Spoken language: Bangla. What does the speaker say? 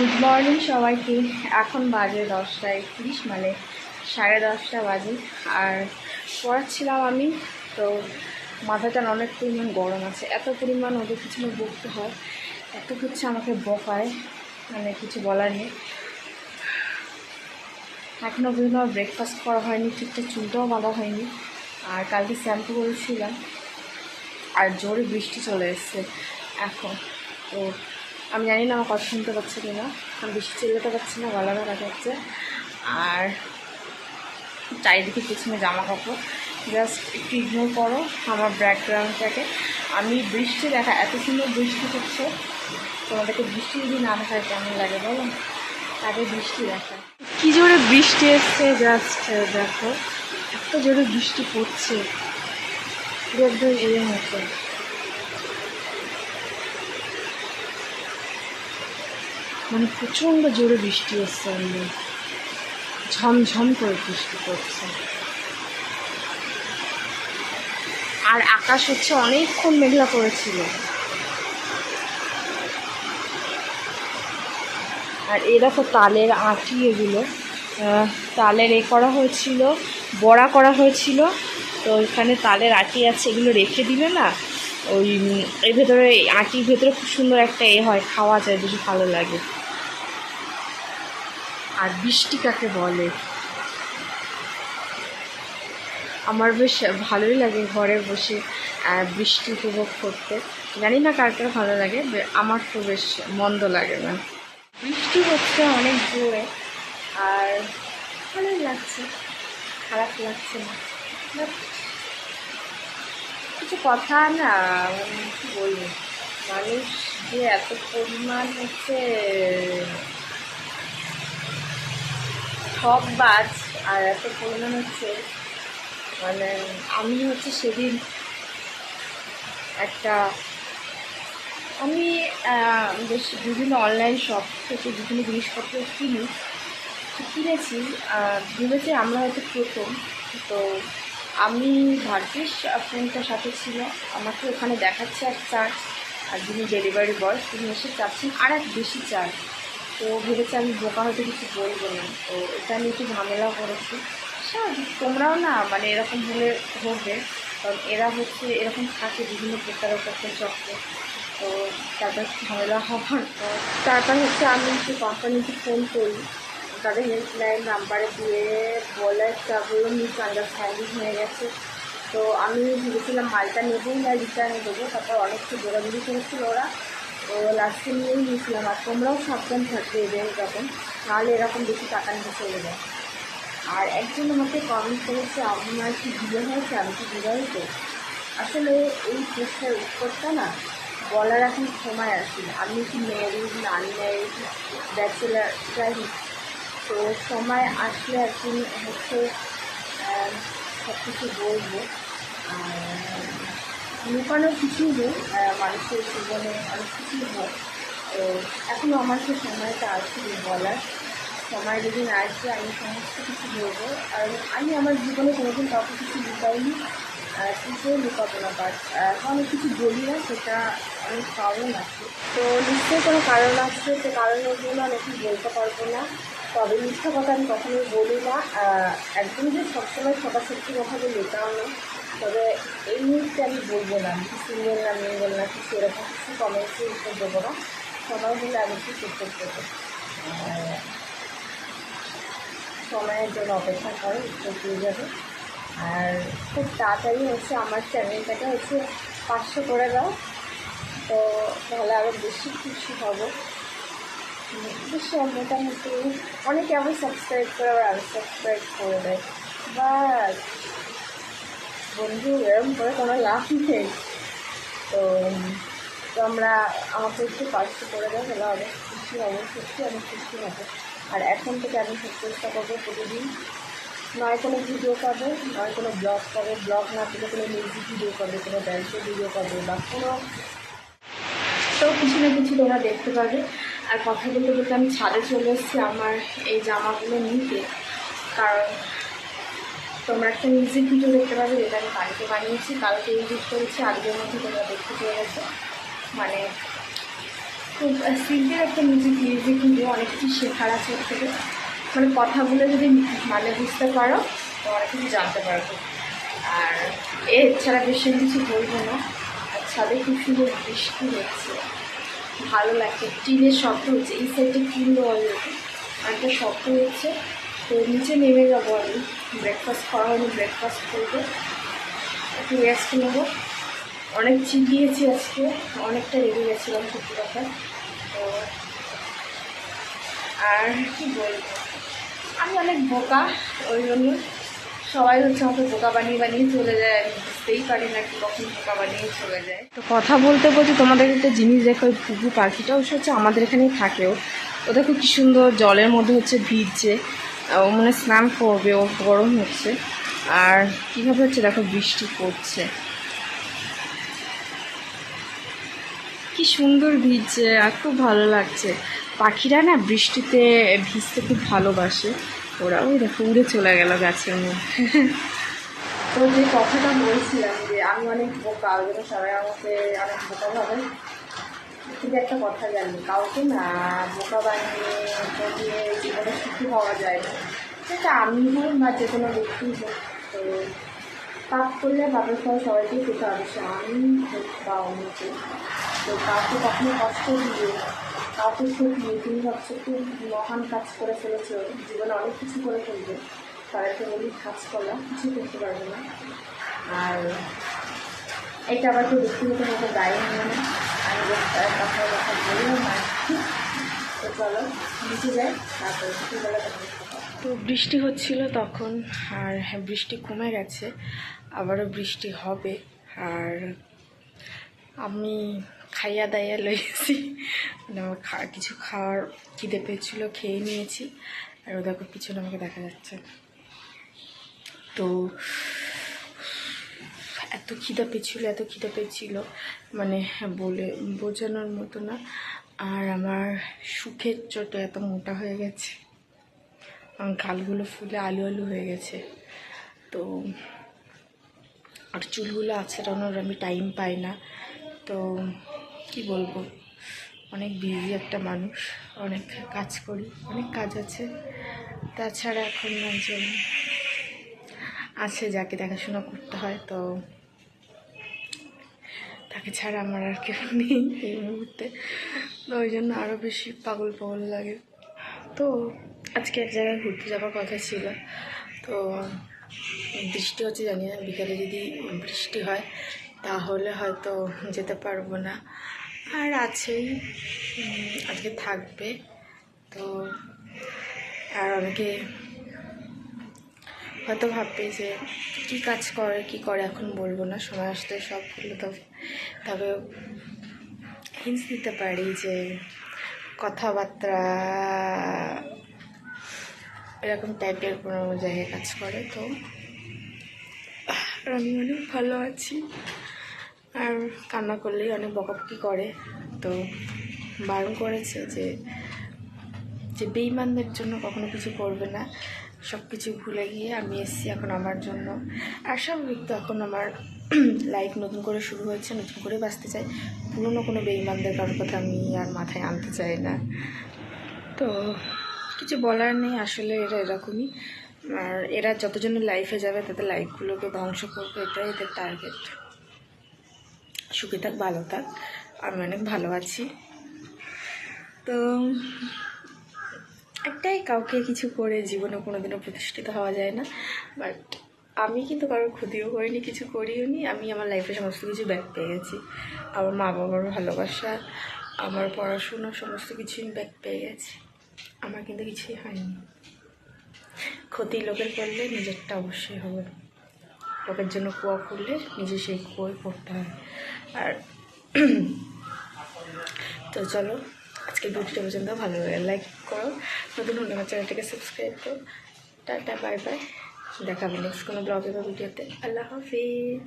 গুড মর্নিং সবাইকে। এখন বাজে দশটা একত্রিশ মানে সাড়ে দশটা বাজে। আর পড়াচ্ছিলাম আমি, তো মাথাটা অনেক পরিমাণ গরম আছে। এত পরিমাণ ওদের পিছনে বকতে হয়, এত কিছু আমাকে বকায় মানে কিছু বলার নেই। এখনও পর্যন্ত আমার ব্রেকফাস্ট করা হয়নি, ঠিকঠাক চুলটাও বাঁধা হয়নি। আর কালকে শ্যাম্পু করেছিলাম, আর জোরে বৃষ্টি চলে এসছে এখন। তো আমি জানি না আমার কথা শুনতে পাচ্ছে কি না আমি বেশি চিল্লাতে পারছি না, গলা ব্যথা যাচ্ছে আর চারিদিকে পিছনে জামা কাপড় জাস্ট একটু ইগনোর করো আমার ব্যাকগ্রাউন্ডটাকে আমি বৃষ্টি দেখা, এত সুন্দর বৃষ্টি হচ্ছে। তোমাদেরকে বৃষ্টি যদি না দেখায় কেমন লাগে বলো? তাকে বৃষ্টি দেখায় কী জোরে বৃষ্টি এসছে জাস্ট দেখো। এত জোরে বৃষ্টি পড়ছে। একদম এর মতো। মানে প্রচণ্ড জোরে বৃষ্টি এসছে আমি ঝমঝম করে বৃষ্টি পড়ছে। আর আকাশ হচ্ছে অনেকক্ষণ মেঘলা করেছিল। আর এই দেখো তালের আটি এগুলো। তালের এ করা হয়েছিল, বড়া করা হয়েছিল। তো এখানে তালের আটি আছে, এগুলো রেখে দিলে না, ওই, এর ভেতরে আটির ভেতরে খুব সুন্দর একটা এ হয়, খাওয়া যায়, বেশি ভালো লাগে। আর বৃষ্টি কাকে বলে? আমার বেশ ভালোই লাগে ঘরে বসে বৃষ্টি উপভোগ করতে। জানি না কার কার ভালো লাগে আমার তো বেশ মন্দ লাগে না। বৃষ্টি হচ্ছে অনেক জোরে, আর ভালোই লাগছে, খারাপ লাগছে না। কিছু কথা না কি বলব? মানুষ যে এত পরিমাণ হচ্ছে সব বাজ, আর এত পরিমাণ হচ্ছে। মানে আমি হচ্ছে সেদিন একটা, আমি বেশ বিভিন্ন অনলাইন শপ থেকে বিভিন্ন জিনিসপত্র কিনি, কিনেছি। ভেবেছি আমরা হয়তো প্রথম। তো আমি ভাগ্যিস ফ্রেন্ডটার সাথে ছিল। আমাকে ওখানে দেখাচ্ছে এক চার্জ আর যিনি ডেলিভারি বয় তিনি এসে চাচ্ছেন আর এক বেশি চার্জ তো ভেবেছি আমি বোকা হয়তো কিছু বলব না। তো এটা আমি একটু ঝামেলা করেছি। স্বাভাবিক তোমরাও না মানে এরকম হলে হবে। কারণ এরা হচ্ছে এরকম থাকে বিভিন্ন প্রতারকের চক্র। তো তাদের ঝামেলা হওয়ার পর তারপর হচ্ছে আমি একটু কোম্পানিতে ফোন করি। তাদের হেল্পলাইন নাম্বারে দিয়ে বলে একটা বলল মিস আন্ডারস্ট্যান্ডিং হয়ে গেছে। তো আমি ভেবেছিলাম মালটা নেবই না রিটার্ন দেবো। তারপর অনেকটা দৌড়াদৌড়ি করেছিল ওরা। তো লাস্টে নিয়েই নিয়েছিলাম আর তোমরাও সাবধান থাকবে এদের যখন তাহলে এরকম বেশি টাকা নিয়ে চলে যায় আর একজন আমাকে কমেন্ট করেছে, আপনার কি বিয়ে হয়েছে? আমি কি বিবাহিত? আসলে এই প্রশ্নের উত্তরটা না, বলার এখন সময় আসে আমি কি ম্যারিড না আনম্যারিড ব্যাচেলার হোক, তো সময় আসলে একদিন হচ্ছে সব কিছু বলব। আর লুকানোর কিছুই নেই মানুষের জীবনে অনেক কিছুই হয় তো এখনও আমার সেই সময়টা আছে বলার। সময় যেদিন আসবে আমি সমস্ত কিছু বলব। আর আমি আমার জীবনে কোনোদিন কাউকে কিছু লুকাইনি কিছুও লুকাবো না বাট আমি কিছু বলি না, সেটা অনেক কারণ আছে। তো নিশ্চয়ই কোনো কারণ আছে, সে কারণের জন্য আমি এখন বলতে পারব না। তবে মিথ্যা কথা আমি কখনোই বলি না। একদম যে সবসময় সবার সত্যি কথা বলি এটাও না। তবে এই মুহূর্তে আমি বলব না সিঙ্গেল না মিঙ্গেল না কিছু, এরকম কিছু কমেন্টসে উত্তর দেবো না। সময় হলে আমি কিছু উত্তর দেবো সময়ের জন্য অপেক্ষা করো, উত্তর দিয়ে যাবে। আর খুব তাড়াতাড়ি হচ্ছে আমার চ্যানেলটাকে হচ্ছে পাঁচশো করে দাও। তো তাহলে আরও বেশি খুশি হব। উম, বেশি মোটামুটি অনেকে আবার সাবস্ক্রাইব করে আবার আনসাবস্ক্রাইব করে দেয়। বাট বন্ধু এরকম করে কোনো লাভ নেই। তো তোমরা আমাকে একটু পাঁচশো করে দাও তাহলে অনেক খুশি হব সত্যি অনেক খুশি হব। আর এখন থেকে আমি চেষ্টা করব প্রতিদিন। নয় কোনো ভিডিও পাবে নয় কোনো ব্লগ পাবে ব্লগ না পেলে কোনো মিউজিক ভিডিও পাবে কোনো ড্যান্সের ভিডিও পাবে বা কোনো তো কিছু না কিছু তোমরা দেখতে পাবে। আর কথা বলতে বলতে আমি ছাদে চলে এসেছি আমার এই জামাগুলো নিতে। কারণ তোমরা একটা মিউজিক ভিডিও দেখতে পাবে, যেটা আমি বাড়িতে বানিয়েছি। কালকে এডিট করেছি আজকের মধ্যে তোমরা দেখতে পেয়ে গেছো। মানে খুব সিম্পল একটা মিউজিক মিউজিক ভিডিও অনেক কিছু শেখার আছে থেকে। মানে কথাগুলো যদি মানে বুঝতে পারো, তো অনেক কিছু জানতে পারব আর এছাড়া বেশি কিছু বলব না। আর ছাদে খুব সুন্দর বৃষ্টি হচ্ছে। ভালো লাগছে। টিনের শব্দ হচ্ছে, এই সাইডটা কিনলো অলরেডি একটা শব্দ হচ্ছে, তো নিচে নেমে যাব আমি। ব্রেকফাস্ট করা হয়নি ব্রেকফাস্ট করব। একটু রেস্ট নেব। অনেক চিবিয়েছি আজকে, অনেকটা রেগে গেছিলাম সত্যি কথা। তো আর কি বলব? আমি অনেক বোকা, ওই জন্য সবাই হচ্ছে আমাকে বোকা বানিয়ে বানিয়ে চলে যায় বুঝতেই পারি না কি কখন বোকা বানিয়ে চলে যায়। তো কথা বলতে বলতে তোমাদের একটা জিনিস দেখো ওই পুকু অবশ্য হচ্ছে আমাদের এখানেই থাকেও ও দেখো কি সুন্দর, জলের মধ্যে হচ্ছে ভিজছে। ও মানে স্নান করবে, ও গরম হচ্ছে। আর কীভাবে হচ্ছে দেখো বৃষ্টি পড়ছে। কি সুন্দর ভিজছে, আর খুব ভালো লাগছে। পাখিরা না বৃষ্টিতে ভিজতে খুব ভালোবাসে। ওরা ওই দেখো উড়ে চলে গেল গাছের মধ্যে। তো যে কথাটা বলছিলাম যে আমি অনেক বোকা ওই সবাই আমাকে অনেক বোকা ভাবে কিন্তু একটা কথা জানি, কাউকে না বোকা বানিয়ে তো দিয়ে জীবনে সুখী হওয়া যায় না। সেটা আমি হোক বা যে কোনো ব্যক্তি হোক, তো পাপ করলে পাপের ফল সবাইকেই পেতে হবে সে আমি হোক বা অন্যকে তো কাউকে কখনো কষ্ট দিয়ে কাউকে ঠকিয়ে তুমি ভাবছ খুব মহান কাজ করে ফেলেছো জীবনে অনেক কিছু করে ফেলবে। তাদেরকে বলি কাজ করা কিছু করতে পারবে না। আর এটা আবার কেউ ব্যক্তিগতভাবে দায়ী নিয়ে না আমি তার কথা কথা বললাম না। তো চলো নিচে যাই তারপরে দুপুরবেলা তো বৃষ্টি হচ্ছিল তখন আর হ্যাঁ, বৃষ্টি কমে গেছে আবারও বৃষ্টি হবে। আর আমি খাইয়া দাইয়া লইছি। মানে আমার কিছু খাওয়ার খিদে পেয়েছিলো, খেয়ে নিয়েছি। আর ও দেখো পিছনে আমাকে দেখা যাচ্ছে। তো এত খিদা পেয়েছিল, এত খিদা পেয়েছিল মানে বলে বোঝানোর মতো না। আর আমার সুখের চোটে এত মোটা হয়ে গেছে। আমার গালগুলো ফুলে আলু আলু হয়ে গেছে। তো আর চুলগুলো আছড়ানোর আমি টাইম পাই না। তো কি বলব? অনেক বিজি একটা মানুষ, অনেক কাজ করি, অনেক কাজ আছে। তাছাড়া এখন একজন আছে যাকে দেখাশোনা করতে হয়, তো তাকে ছাড়া আমার আর কেউ নেই এই মুহূর্তে। তো ওই জন্য আরও বেশি পাগল পাগল লাগে। তো আজকে এক জায়গায় ঘুরতে যাওয়ার কথা ছিল। তো বৃষ্টি হচ্ছে, জানি না, বিকালে যদি বৃষ্টি হয়, তাহলে হয়তো যেতে পারব না। আর আছেই। আজকে থাকবে। তো আর অনেকে হয়তো ভাববে যে কী কাজ করে, কি করে এখন বলব না। সময় আসতে সব বলব তবে হিন্স দিতে পারি যে কথাবার্তা এরকম টাইপের কোনো জায়গায় কাজ করে। তো আমি অনেক ভালো আছি। আর কান্না করলেই অনেক বকাবকি করে। তো বারণ করেছে যে যে বেইমানদের জন্য কখনো কিছু করবে না। সব কিছু ভুলে গিয়ে আমি এসেছি এখন আমার জন্য। আর স্বাভাবিক তো এখন আমার লাইফ নতুন করে শুরু হয়েছে, নতুন করে বাঁচতে চাই। পুরনো কোনো বেইমানদের কারোর কথা আমি আর মাথায় আনতে চাই না। তো কিছু বলার নেই, আসলে এরা এরকমই। আর এরা যতজনের লাইফে যাবে, তাদের লাইফগুলোকে ধ্বংস করবে, এটাই এদের টার্গেট সুখে থাক, ভালো থাক। আমি অনেক ভালো আছি। তো, একটাই কাউকে কিছু করে জীবনে কোনোদিনও প্রতিষ্ঠিত হওয়া যায় না। বাট আমি কিন্তু কারোর ক্ষতিও করিনি, কিছু করিও নি। আমি আমার লাইফে সমস্ত কিছু ব্যাক পেয়ে গেছি। আমার মা বাবার ভালোবাসা, আমার পড়াশুনো, সমস্ত কিছুই ব্যাক পেয়ে গেছি। আমার কিন্তু কিছুই হয়নি। ক্ষতি লোকের করলে নিজেরটা অবশ্যই হবে। লোকের জন্য কুয়া করলে নিজে সেই কুয়োই পড়তে হয়। আর তো চলো, আজকে ভিডিওটা পর্যন্ত ভালো লাগে লাইক করো। নতুন হলে আমার চ্যানেলটাকে সাবস্ক্রাইব করো। টাটা বাই বাই দেখাবে নেক্সট কোনো ব্লগে বা ভিডিওতে আল্লাহ হাফিজ।